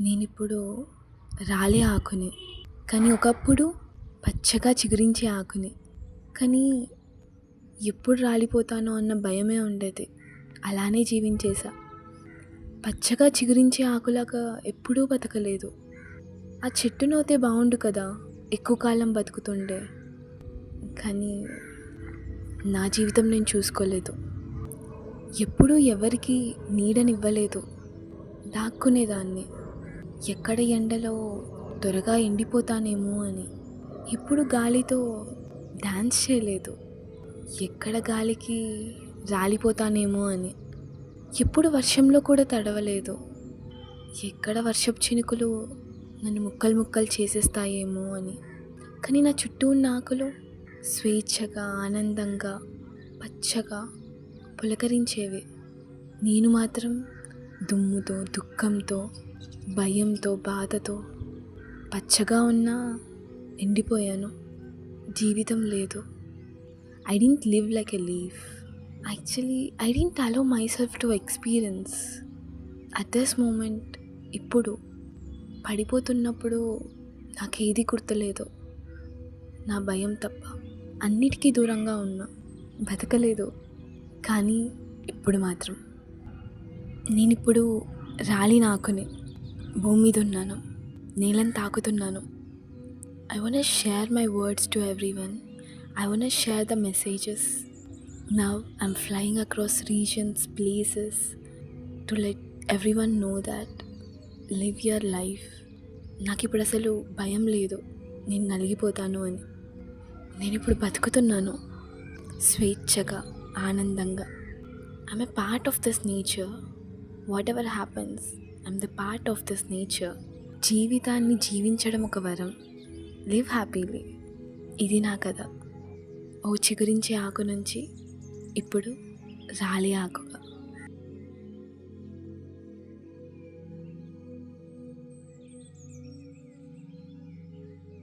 నేనిప్పుడు రాలే ఆకుని. కానీ ఒకప్పుడు పచ్చగా చిగురించే ఆకుని. కానీ ఎప్పుడు రాలిపోతానో అన్న భయమే ఉండేది. అలానే జీవించేసా. పచ్చగా చిగురించే ఆకులాగా ఎప్పుడూ బతకలేదు. ఆ చెట్టు నవ్వుతే బాగుండు కదా ఎక్కువ కాలం బతుకుతుండే. కానీ నా జీవితం నేను చూసుకోలేదు. ఎప్పుడూ ఎవరికి నీడనివ్వలేదు. దాక్కునేదాన్ని ఎక్కడ ఎండలో త్వరగా ఎండిపోతానేమో అని. ఎప్పుడు గాలితో డ్యాన్స్ చేయలేదు. ఎక్కడ గాలికి రాలిపోతానేమో అని. ఎప్పుడు వర్షంలో కూడా తడవలేదు. ఎక్కడ వర్షపు చినుకులు నన్ను ముక్కలు ముక్కలు చేసేస్తాయేమో అని. కానీ నా చుట్టూ ఉన్న ఆకులు స్వేచ్ఛగా ఆనందంగా పచ్చగా పులకరించేవి. నేను మాత్రం దుమ్ముతో దుఃఖంతో భయంతో బాధతో పచ్చగా ఉన్నా ఎండిపోయాను జీవితం లేదు. I didn't live like a leave actually I didn't allow myself to experience at this moment ఇప్పుడు పడిపోతున్నప్పుడు నాకేది గుర్తులేదు. నా భయం తప్ప అన్నిటికీ దూరంగా ఉన్నా బతకలేదు. కానీ ఇప్పుడు మాత్రం నేనిప్పుడు రాలి నాకునే భూమి మీద ఉన్నాను నేలను తాకుతున్నాను. I want share my words to every one I want share the messages now I'm flying across reasons places to let every one know that live your life నాకు ఇప్పుడు అసలు భయం లేదు. నేను నలిగిపోతాను అని. నేను ఇప్పుడు బతుకుతున్నాను స్వేచ్ఛగా ఆనందంగా. I'm a part of this nature whatever happens I'm the part of this nature జీవితాన్ని జీవించడం ఒక వరం. లివ్ హ్యాపీలీ ఇది నా కథ. ఓ చిగురించే ఆకు నుంచి ఇప్పుడు రాలి ఆకుగా.